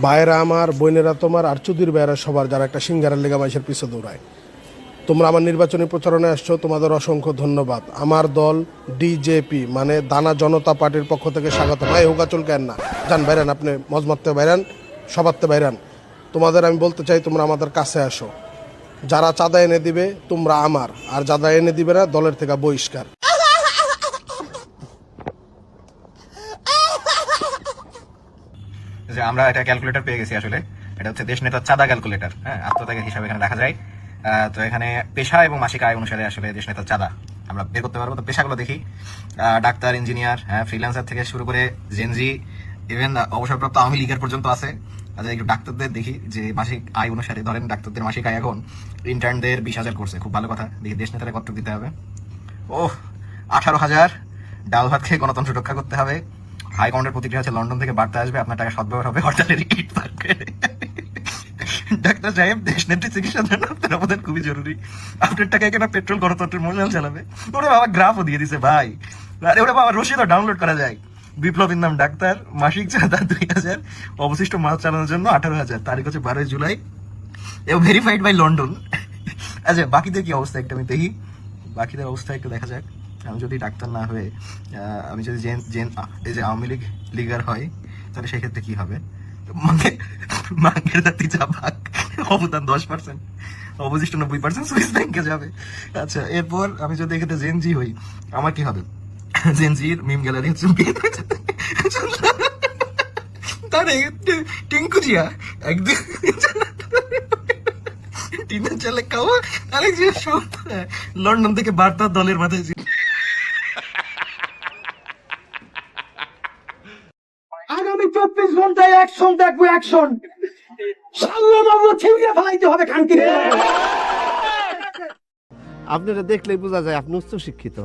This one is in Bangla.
ভাইয়েরা আমার, বোনেরা তোমার, আর চুদির ভাইয়েরা সবার যারা একটা সিঙ্গারের লেগা মাইসের পিছে দৌড়ায়। তোমরা আমার নির্বাচনী প্রচারণে আসছো, তোমাদের অসংখ্য ধন্যবাদ। আমার দল ডিজেপি মানে দানা জনতা পার্টির পক্ষ থেকে স্বাগত। ভাই হোকা চুলকেন না? যান, বাইরান আপনি মজমাতে বাইরান সবাতে বাইরান। তোমাদের আমি বলতে চাই, তোমরা আমাদের কাছে আসো। যারা চাঁদা এনে দিবে, তোমরা আমার। আর যারা এনে দিবে না, দলের থেকে বহিষ্কার। যে আমরা একটা ক্যালকুলেটর পেয়ে গেছি আসলে। এটা হচ্ছে দেশ নেতার চাঁদা ক্যালকুলেটর হ্যাঁ? আত্মত্যাগের হিসাবে এখানে দেখা যায়। তো এখানে পেশা এবং মাসিক আয় অনুসারে আসলে দেশ নেতার চাঁদা আমরা বের করতে পারব। তো পেশাগুলো দেখি। ডাক্তার ইঞ্জিনিয়ার হ্যাঁ ফ্রিল্যান্সার থেকে শুরু করে জেনজি ইভেন অবসরপ্রাপ্ত আওয়ামী লীগের পর্যন্ত আছে। আচ্ছা একটু ডাক্তারদের দেখি যে মাসিক আয় অনুসারে, ধরেন ডাক্তারদের মাসিক আয় এখন ইন্টার্নদের বিশ হাজার করছে। খুব ভালো কথা। দেখি দেশ নেতারা কত দিতে হবে। ওহ, আঠারো হাজার ডাল ভাত খেয়ে গণতন্ত্র রক্ষা করতে হবে। হাইকমান্ডের প্রতিক্রিয়া হচ্ছে লন্ডন থেকে বার্তা আসবে, আপনার টাকা সদ্ব্যবহার হবে হরতালের ইট থাকবে ডাক্তার সাহেব দেশ নেত্রী চিকিৎসার জন্য আপনার অবদান খুবই জরুরি। আপনার টাকায় কেন পেট্রোল গণতন্ত্রের মশাল চালাবে? ওরা বাবা গ্রাফও দিয়ে দিছে, ভাই। আরে ওরে বাবা রশিদও ডাউনলোড করা যায়। বিপ্লবীর নাম ডাক্তার, মাসিক চাঁদা দুই হাজার, অবশিষ্ট মাল চালানোর জন্য আঠারো হাজার। তারিখ হচ্ছে বারোই জুলাই। এবং ভেরিফাইড বাই লন্ডন। আচ্ছা বাকিদের কি অবস্থা? একটা আমি দেখি। বাকিদের অবস্থা একটু দেখা যাক। আমি যদি ডাক্তার না হয়ে আমি যদি জেন জেন এই যে আওয়ামী লীগ লিগার হয় তাহলে সেক্ষেত্রে কি হবে? মানে মাঙ্গের দাতি যা ভাগ অবদান দশ পার্সেন্ট অবশিষ্ট নব্বই পার্সেন্ট সুইস ব্যাংকে যাবে। আচ্ছা এরপর আমি যদি এক্ষেত্রে জেনজি হই, আমার কি হবে? জেনজির মিম গ্যালারি হচ্ছে তাহলে টিঙ্কু জিয়া, একদিন টিনের চালে খাওয়া আরেক যে লন্ডন থেকে বার্তা দলের মাথায় যে- আগামী চব্বিশ ঘন্টায় অ্যাকশন দেখব অ্যাকশন ফেলাইতে হবে কানকি আপনারা দেখলেই বোঝা যায় আপনি উচ্চ শিক্ষিত